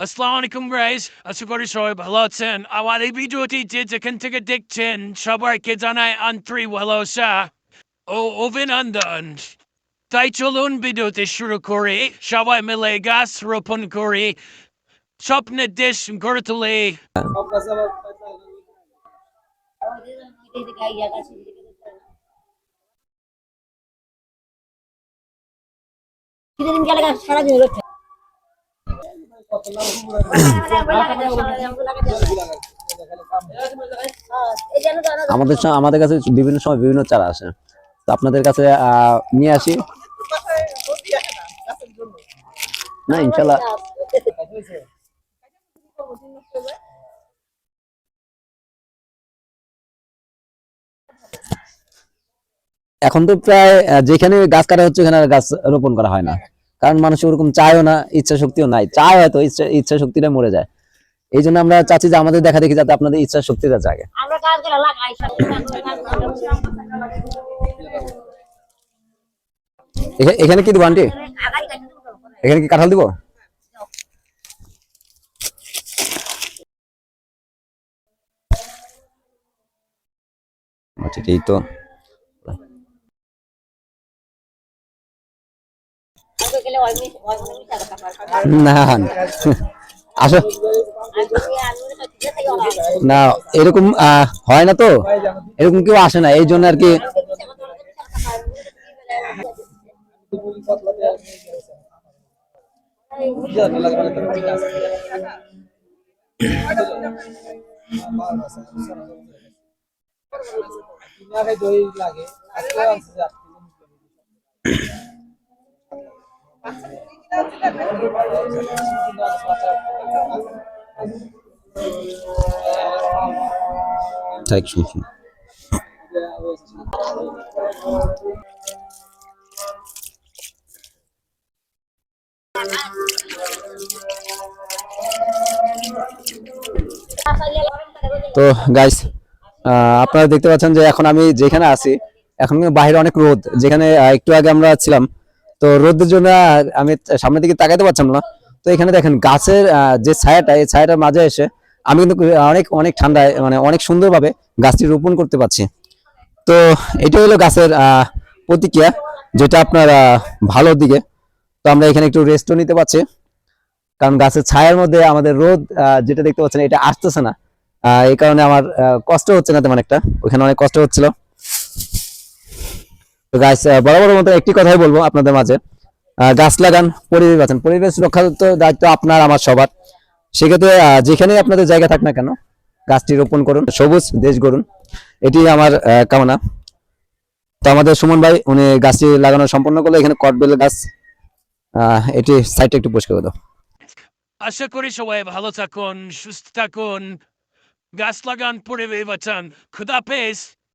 আসসালামু আলাইকুম গাইস আশা করি সবাই ভালো আছেন আমার এই ভিডিওটি যে যেখান থেকে দেখছেন সবাইকে জানাই আন্তরিক ভালোবাসা ও অভিনন্দন তাই চলুন ভিডিওতে শুরু করি সবাই মিলে গাছ রোপণ করি স্বপ্নের দেশ গড়ে তুলি সারাদিন রোদ আমাদের আমাদের কাছে বিভিন্ন সময় বিভিন্ন চারা আসে। তো আপনাদের কাছে নিয়ে আসি। না, ইনশাল্লাহ। এখন তো প্রায় যেখানে গাছ কাটা হচ্ছে, ওখানে গাছ রোপণ করা হয় না। কারণ মানুষ ওরকম চায়ও না ইচ্ছা শক্তিও নাই। চায় হয়তো ইচ্ছা ইচ্ছা শক্তিটা মরে যায়। এই জন্য আমরা চাচ্ছি যে আমাদের দেখা দেখি যাতে আপনাদের ইচ্ছা শক্তিটা জাগে এখানে কি দিব আন্টি। এখানে কি কাঁঠাল দিব? আচ্ছা এই তো। না আসো। না এরকম হয় না তো? এরকম কেউ আসে না এই জন্য আর কি লাগে শুন শুন তো গাইস আপনারা দেখতে পাচ্ছেন যে এখন আমি যেখানে আছি, এখন বাইরে অনেক রোদ। যেখানে একটু আগে আমরা ছিলাম, তো রোদের জন্য আমি সামনের দিকে তাকাইতে পারছিলাম না। তো এখানে দেখেন গাছের যে ছায়াটা, এই ছায়াটার মাঝে এসে আমি কিন্তু অনেক অনেক ঠান্ডায় মানে অনেক সুন্দরভাবে গাছটি রোপণ করতে পারছি। তো এটা হলো গাছের প্রতিক্রিয়া, যেটা আপনার ভালোর দিকে। তো আমরা এখানে একটু রেস্টও নিতে পারছি। কারণ গাছের ছায়ার মধ্যে আমাদের রোদ যেটা দেখতে পাচ্ছেন, এটা আসতেছে না। এই কারণে আমার কষ্ট হচ্ছে না তেমন একটা। ওখানে অনেক কষ্ট হচ্ছিল। তো গাছ বরাবর মতো একটি কথাই বলব আপনাদের মাঝে। গাছ লাগান পরিবেশ বাঁচান। পরিবেশ রক্ষার তো দায়িত্ব আপনার আমার সবার। সেক্ষেত্রে আহ, যেখানেই আপনাদের জায়গা থাক না কেন গাছটি রোপণ করুন সবুজ দেশ গড়ুন। এটি আমার কামনা। তো আমাদের সুমন ভাই উনি গাছটি লাগানো সম্পন্ন করল এখানে কটবেল গাছ এটি সাইডটা একটু পরিষ্কার করে দাও। আশা করি সবাই ভালো থাকুন সুস্থ থাকুন। গাছ লাগান পরিবেশ বাঁচান। খুদা পেস